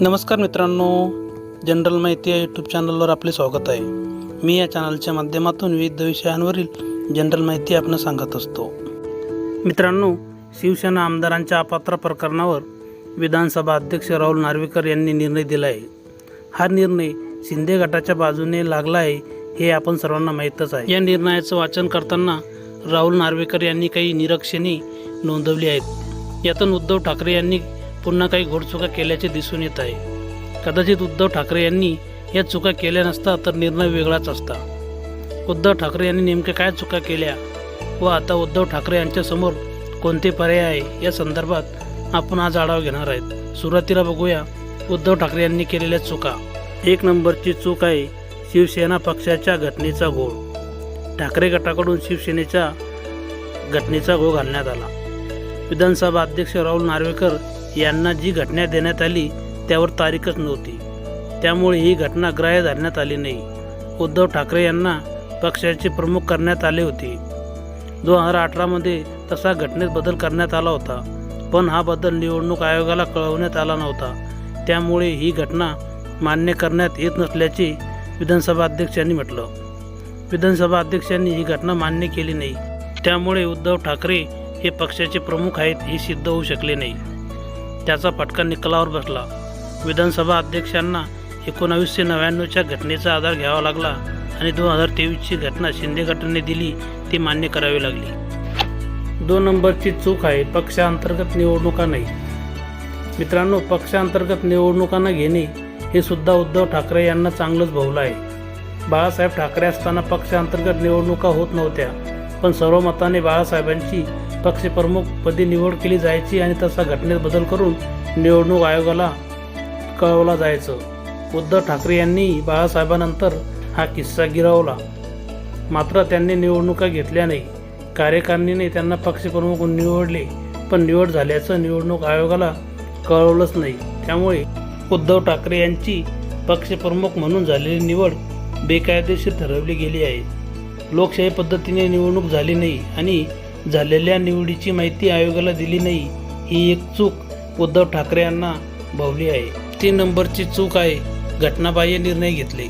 नमस्कार मित्रांनो जनरल माहिती या यूट्यूब चॅनलवर आपले स्वागत आहे. मी या चॅनलच्या माध्यमातून विविध विषयांवरील जनरल माहिती आपण सांगत असतो. मित्रांनो शिवसेना आमदारांच्या अपात्र प्रकरणावर विधानसभा अध्यक्ष राहुल नार्वेकर यांनी निर्णय दिला आहे हा निर्णय शिंदे गटाच्या बाजूने लागला आहे हे आपण सर्वांना माहीतच आहे. या निर्णयाचं वाचन करताना राहुल नार्वेकर यांनी काही निरीक्षणे नोंदवली आहेत. यातून उद्धव ठाकरे यांनी पुन्हा काही घोडचुका केल्याचे दिसून येत आहे. कदाचित उद्धव ठाकरे यांनी या चुका केल्या नसता तर निर्णय वेगळाच असता. उद्धव ठाकरे यांनी नेमक्या काय चुका केल्या व आता उद्धव ठाकरे यांच्यासमोर कोणते पर्याय आहे या संदर्भात आपण आज आढावा घेणार आहेत. सुरुवातीला बघूया उद्धव ठाकरे यांनी केलेल्या चुका. एक नंबरची चूक आहे शिवसेना पक्षाच्या घटनेचा घोळ. ठाकरे गटाकडून शिवसेनेच्या घटनेचा घोळ घालण्यात आला. विधानसभा अध्यक्ष राहुल नार्वेकर यांना जी घटना देण्यात आली त्यावर तारीखच नव्हती. त्यामुळे ही घटना ग्राह्य धरण्यात आली नाही. उद्धव ठाकरे यांना पक्षाचे प्रमुख करण्यात आले होते. दोन हजार अठरामध्ये तसा घटनेत बदल करण्यात आला होता पण हा बदल निवडणूक आयोगाला कळवण्यात आला नव्हता. त्यामुळे ही घटना मान्य करण्यात येत नसल्याचे विधानसभा अध्यक्षांनी म्हटलं. विधानसभा अध्यक्षांनी ही घटना मान्य केली नाही. त्यामुळे उद्धव ठाकरे हे पक्षाचे प्रमुख आहेत हे सिद्ध होऊ शकले नाही. त्याचा फटका निकालावर बसला. विधानसभा अध्यक्षांना एकोणावीसशे नव्याण्णवच्या घटनेचा आधार घ्यावा लागला आणि दोन हजार तेवीसची घटना शिंदे गटाने दिली ती मान्य करावी लागली. दोन नंबरची चूक आहे पक्षांतर्गत निवडणुका नाही. मित्रांनो पक्षांतर्गत निवडणुका न घेणे हे सुद्धा उद्धव ठाकरे यांना चांगलंच भवलं आहे. बाळासाहेब ठाकरे असताना पक्षांतर्गत निवडणुका होत नव्हत्या पण सर्वमताने बाळासाहेबांची पक्षप्रमुखपदी निवड केली जायची आणि तसा घटनेत बदल करून निवडणूक आयोगाला कळवला जायचं. उद्धव ठाकरे यांनी बाळासाहेबांनंतर हा किस्सा गिरवला. मात्र त्यांनी निवडणुका घेतल्या नाही. कार्यकारिणीने त्यांना पक्षप्रमुख निवडले पण निवड झाल्याचं निवडणूक आयोगाला कळवलंच नाही. त्यामुळे उद्धव ठाकरे यांची पक्षप्रमुख म्हणून झालेली निवड बेकायदेशीर ठरवली गेली आहे. लोकशाही पद्धतीने निवडणूक झाली नाही आणि झालेल्या निवडीची माहिती आयोगाला दिली नाही ही एक चूक उद्धव ठाकरे यांना भवली आहे. तीन नंबरची चूक आहे घटनाबाह्य निर्णय घेतले.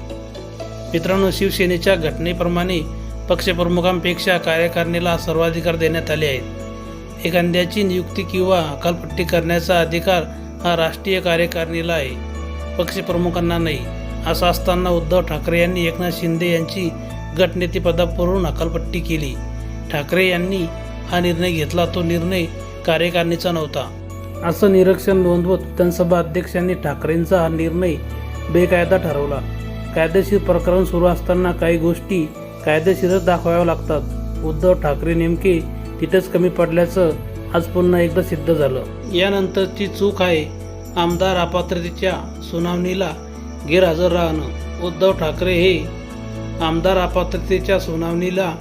मित्रांनो शिवसेनेच्या घटनेप्रमाणे पक्षप्रमुखांपेक्षा कार्यकारिणीला सर्वाधिकार देण्यात आले आहेत. एखाद्याची नियुक्ती किंवा अकालपट्टी करण्याचा अधिकार हा राष्ट्रीय कार्यकारिणीला आहे. पक्षप्रमुखांना नाही असं असताना उद्धव ठाकरे यांनी एकनाथ शिंदे यांची गटनेतेपदावरून अकालपट्टी केली. ठाकरे यांनी हा निर्णय घेतला तो निर्णय कार्यकारणीचा नव्हता. असं निरीक्षण नोंदवत विधानसभा अध्यक्षांनी ठाकरेंचा हा निर्णय बेकायदा ठरवला. कायदेशीर प्रकरण सुरू असताना काही गोष्टी कायदेशीरच दाखवाव्या लागतात. उद्धव ठाकरे नेमके तिथेच कमी पडल्याचं आज पुन्हा एकदा सिद्ध झालं. यानंतरची चूक आहे. आमदार अपात्रतेच्या सुनावणीला गैरहजर राहणं. उद्धव ठाकरे हे आमदार अपात्रतेच्या सुनावणीला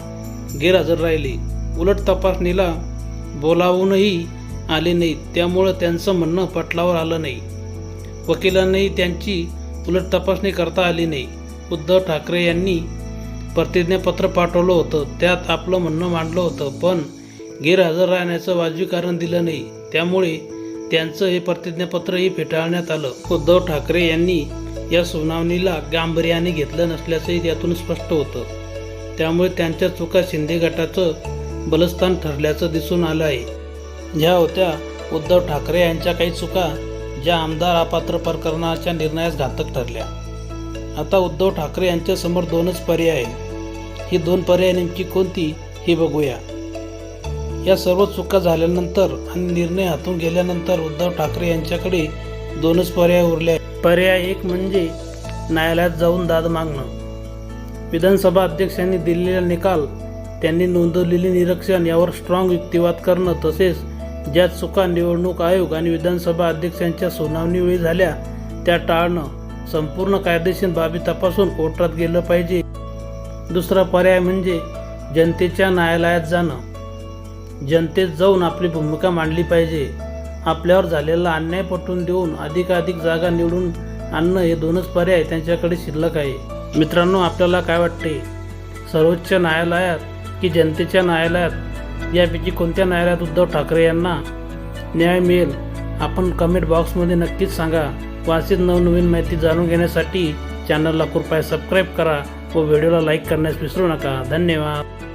गैरहजर राहिले. उलट तपासणीला बोलावूनही आले नाहीत. त्यामुळं त्यांचं म्हणणं पटलावर आलं नाही. वकिलांनाही त्यांची उलट तपासणी करता आली नाही. उद्धव ठाकरे यांनी प्रतिज्ञापत्र पाठवलं होतं. त्यात आपलं म्हणणं मांडलं होतं. पण गैरहजर राहण्याचं वाजवी कारण दिलं नाही. त्यामुळे त्यांचं हे प्रतिज्ञापत्रही फेटाळण्यात आलं. उद्धव ठाकरे यांनी या सुनावणीला गांभीर्याने घेतलं नसल्याचंही त्यातून स्पष्ट होतं. त्यामुळे त्यांच्या चुका शिंदे गटाचं बलस्थान ठरल्याचं दिसून आलं आहे. ह्या होत्या उद्धव ठाकरे यांच्या काही चुका ज्या आमदार अपात्र प्रकरणाच्या निर्णयास घातक ठरल्या. आता उद्धव ठाकरे यांच्यासमोर दोनच पर्याय आहेत. ही दोन पर्याय नेमकी कोणती हे बघूया. या सर्व चुका झाल्यानंतर आणि निर्णय हातून गेल्यानंतर उद्धव ठाकरे यांच्याकडे दोनच पर्याय उरले आहेत. पर्याय एक म्हणजे न्यायालयात जाऊन दाद मागणं. विधानसभा अध्यक्षांनी दिलेला निकाल त्यांनी नोंदवलेले निरीक्षण यावर स्ट्रॉंग युक्तिवाद करणं तसेच ज्या चुका निवडणूक आयोग आणि विधानसभा अध्यक्षांच्या सुनावणीवेळी झाल्या त्या टाळणं संपूर्ण कायदेशीर बाबी तपासून कोर्टात गेलं पाहिजे. दुसरा पर्याय म्हणजे जनतेच्या न्यायालयात जाणं. जनतेत जाऊन आपली भूमिका मांडली पाहिजे. आपल्यावर झालेला अन्याय पटवून देऊन अधिकाधिक जागा निवडून आणणं हे दोनच पर्याय त्यांच्याकडे शिल्लक आहे. मित्रांनो आपल्याला काय वाटते? सर्वोच्च न्यायालयात की जनतेच्या न्यायालयात यापैकी कोणत्या न्यायालयात उद्धव ठाकरे यांना न्याय मिळेल आपण कमेंट बॉक्समध्ये नक्कीच सांगा. वाचित नवनवीन माहिती जाणून घेण्यासाठी चॅनलला कृपया सबस्क्राईब करा व व्हिडिओला लाईक करण्यास विसरू नका. धन्यवाद.